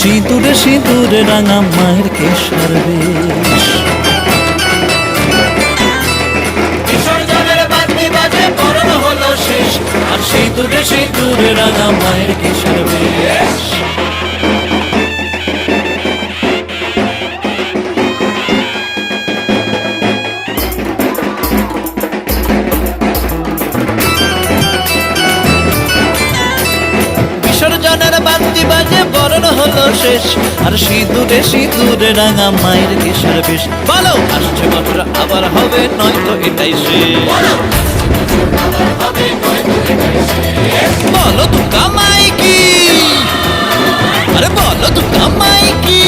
সিঁদুরে সিঁদুরে রাঙা মায়ের কেশর বেশ। আর সিঁদুরে সিঁদুরে রাঙা মায়ের কেশর বেশ। বিসর্জনের বাদ্যি বাজে বরণ হলো শেষ। আর সিঁদুরে সিঁদুরে রাঙা মায়ের কিশোর বেশ। বলো আসছে বছর আবার হবে নয়তো এটাই শেষ। বলো। তো কামাই কি? আরে বলো তো কামাই কি?